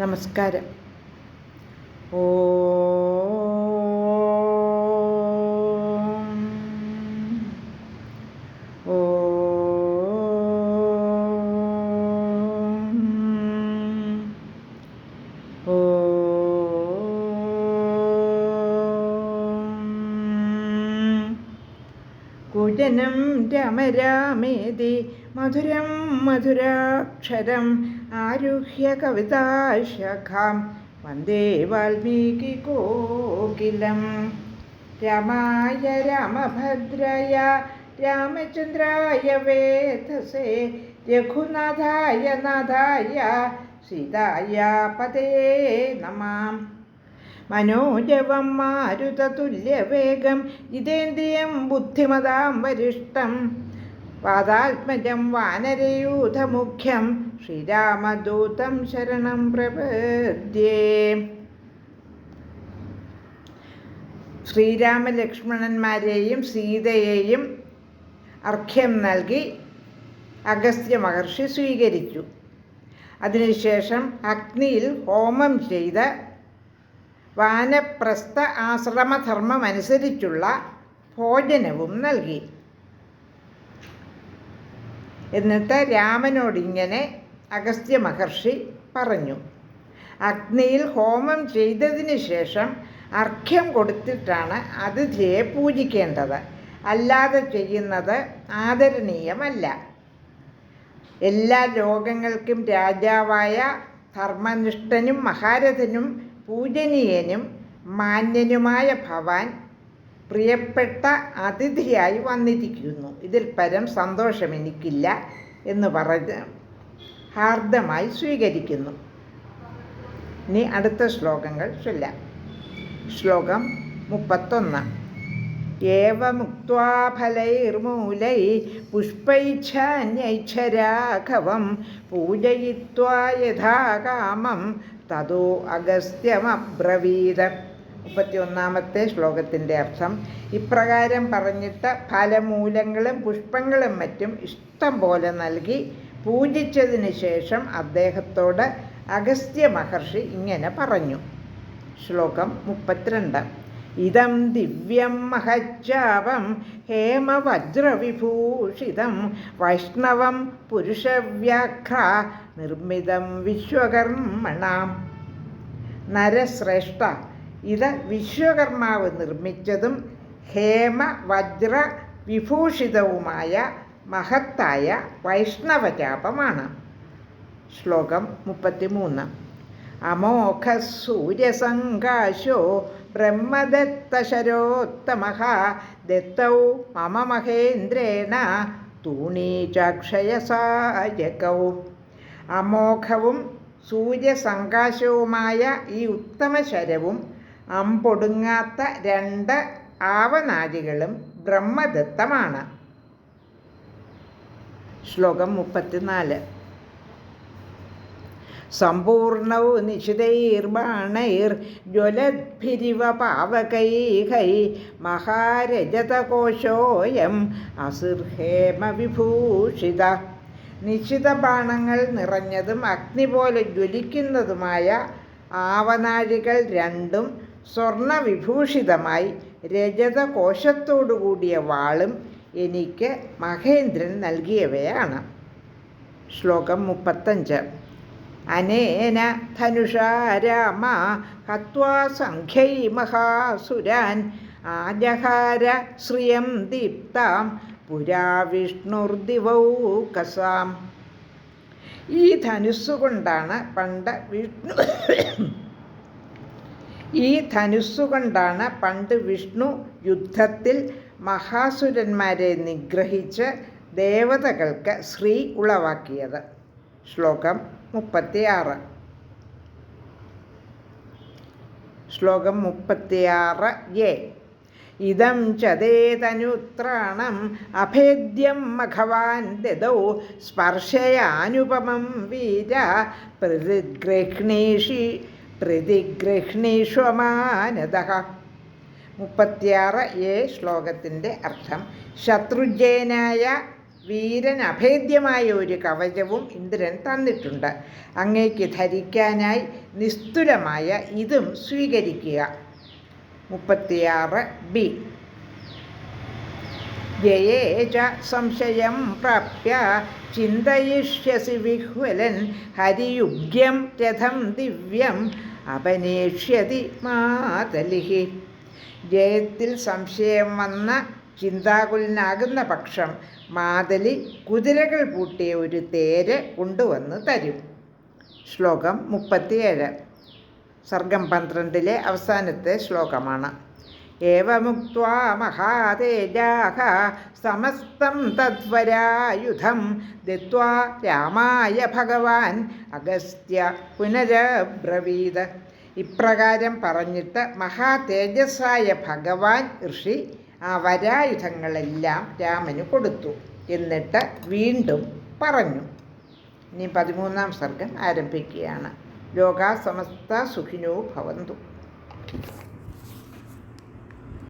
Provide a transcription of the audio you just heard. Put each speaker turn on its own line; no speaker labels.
നമസ്കാരം. ഓ കുജനം രമരാമേതി മധുരം മധുരാക്ഷരം ആരുഹ്യ കവിതാശഖാം വന്ദേ വാൽമീകി കോകിലം രമായ രാമഭദ്രയ രാമചന്ദ്രായ വേധസേ രഘുനാഥായ നാഥായ സീതായ പതേ നമാം മനോജവം മാരുതതുല്യവേഗം ജിതേന്ദ്രിയം ബുദ്ധിമതാം വരിഷ്ടം പാദാത്മജം വാനരയൂഥമുഖ്യം ശ്രീരാമദൂതം ശരണം പ്രപദ്യേ ശ്രീരാമലക്ഷ്മണന്മാരെയും സീതയെയും അർഘ്യം നൽകി അഗസ്ത്യ മഹർഷി സ്വീകരിച്ചു. അതിനുശേഷം അഗ്നിയിൽ ഹോമം ചെയ്ത് വാനപ്രസ്ഥ ആശ്രമധർമ്മമനുസരിച്ചുള്ള ഭോജനവും നൽകി. എന്നിട്ട് രാമനോടിങ്ങനെ അഗസ്ത്യ മഹർഷി പറഞ്ഞു അഗ്നിയിൽ ഹോമം ചെയ്തതിന് ശേഷം അർഘ്യം കൊടുത്തിട്ടാണ് അതിഥിയെ പൂജിക്കേണ്ടത്. അല്ലാതെ ചെയ്യുന്നത് ആദരണീയമല്ല. എല്ലാ ലോകങ്ങൾക്കും രാജാവായ ധർമ്മനിഷ്ഠനും മഹാരഥനും പൂജനീയനും മാന്യനുമായ ഭവാൻ പ്രിയപ്പെട്ട അതിഥിയായി വന്നിരിക്കുന്നു. ഇതിൽ പരം സന്തോഷം എനിക്കില്ല എന്ന് പറഞ്ഞ് ഹാർദമായി സ്വീകരിക്കുന്നു. ഇനി അടുത്ത ശ്ലോകങ്ങൾ ചൊല്ലാം. ശ്ലോകം മുപ്പത്തൊന്ന്. ഏവമുക്വാ ഫലൈർമൂലൈ പുഷ്പൈച്ഛാന്യൈച്ഛരാഘവം പൂജയിത്വാ യഥാകാമം തതോ അഗസ്ത്യമബ്രവീത്. മുപ്പത്തിയൊന്നാമത്തെ ശ്ലോകത്തിന്റെ അർത്ഥം. ഇപ്രകാരം പറഞ്ഞിട്ട് ഫലമൂലങ്ങളും പുഷ്പങ്ങളും മറ്റും ഇഷ്ടം പോലെ നൽകി പൂജിച്ചതിന് ശേഷം അദ്ദേഹത്തോട് അഗസ്ത്യ മഹർഷി ഇങ്ങനെ പറഞ്ഞു. ശ്ലോകം മുപ്പത്തിരണ്ട്. ഇതം ദിവ്യം മഹച്ചാപം ഹേമവജ്രവിഭൂഷിതം വൈഷ്ണവം പുരുഷവ്യാഘ്ര നിർമ്മിതം വിശ്വകർമ്മണാം. നരശ്രേഷ്ഠ ഇത് വിശ്വകർമാവ് നിർമ്മിച്ചതും ഹേമ വജ്ര വിഭൂഷിതവുമായ മഹത്തായ വൈഷ്ണവചാപമാണ് ശ്ലോകം മുപ്പത്തിമൂന്ന്. അമോഘ സൂര്യസങ്കാശോ ബ്രഹ്മദത്തശരോത്തമ ദത്തൗ മമ മഹേന്ദ്രേണ തൂണീചാക്ഷയസായകൗ. അമോഘവും സൂര്യസങ്കാശവുമായ ഈ ഉത്തമ ശരവും അമ്പൊടുങ്ങാത്ത രണ്ട് ആവനാഴികളും ബ്രഹ്മദത്തമാണ്. ശ്ലോകം മുപ്പത്തിനാല്. സമ്പൂർണവും നിശിതൈർബാണൈർ ജ്വലദ്ഭിരിവ പാവകൈഹൈ മഹാരജതകോശോയം അസിർഹേമ വിഭൂഷിത നിശ്ചിത ബാണങ്ങൾ നിറഞ്ഞതും അഗ്നി പോലെ ജ്വലിക്കുന്നതുമായ ആവനാഴികൾ രണ്ടും സ്വർണവിഭൂഷിതമായി രജതകോശത്തോടുകൂടിയ വാളും എനിക്ക് മഹേന്ദ്രൻ നൽകിയവയാണ്. ശ്ലോകം മുപ്പത്തഞ്ച്. അനേന ധനുഷാ രാമ മഹാസുരാൻ ആജഹാര ശ്രിയം ദീപ്താം പുരാ വിഷ്ണുർദിവൗകസാം ഈ ധനുസ്സുകൊണ്ടാണ് പണ്ട് വിഷ്ണു ഈ ധനുസ്സുകൊണ്ടാണ് പണ്ട് വിഷ്ണു യുദ്ധത്തിൽ മഹാസുരന്മാരെ നിഗ്രഹിച്ച് ദേവതകൾക്ക് ശ്രീ ഉളവാക്കിയത്. ശ്ലോകം മുപ്പത്തിയാറ്. ശ്ലോകം മുപ്പത്തിയാറ് എ. ഇതം ചതേതനുത്രാണം അഭേദ്യം മഘവാൻ ദദൗ സ്പർശയാനുപമം വീര പ്രതിഗൃഹ്ണീഷി പ്രതിഗൃഹ്ണീഷ്വമാനത മുപ്പത്തിയാറ് എ ശ്ലോകത്തിന്റെ അർത്ഥം. ശത്രുജയനായ വീരൻ അഭേദ്യമായ ഒരു കവചവും ഇന്ദ്രൻ തന്നിട്ടുണ്ട്. അങ്ങേക്ക് ധരിക്കാനായി നിസ്തുലമായ ഇതും സ്വീകരിക്കുക. മുപ്പത്തിയാറ് ബി. ജയേ ച സംശയം പ്രാപ്യ. ചിന്തയിഷ്യസി വിഹ്വലൻ ഹരിയുഗ്യം രഥം ദിവ്യം. അപനേഷ്യതി മാതലിഹി. ജയത്തിൽ സംശയം വന്ന ചിന്താകുലനാകുന്ന പക്ഷം മാതലി കുതിരകൾ പൂട്ടിയ ഒരു തേര് കൊണ്ടുവന്ന് തരും. ശ്ലോകം മുപ്പത്തിയേഴ്. സർഗം പന്ത്രണ്ടിലെ അവസാനത്തെ ശ്ലോകമാണ്. ഏവമുക്വാ മഹാതേജാഹ സമസ്തം തദ്വരായുധം ദത്വാ രാമായ ഭഗവാൻ അഗസ്ത്യ പുനരബ്രവീത് ഇപ്രകാരം പറഞ്ഞിട്ട് മഹാതേജസ്സായ ഭഗവാൻ ഋഷി ആ വരായുധങ്ങളെല്ലാം രാമന് കൊടുത്തു. എന്നിട്ട് വീണ്ടും പറഞ്ഞു. ഇനി പതിമൂന്നാം സർഗം ആരംഭിക്കുകയാണ്. ലോകാ സമസ്ത സുഖിനോ ഭവന്തു.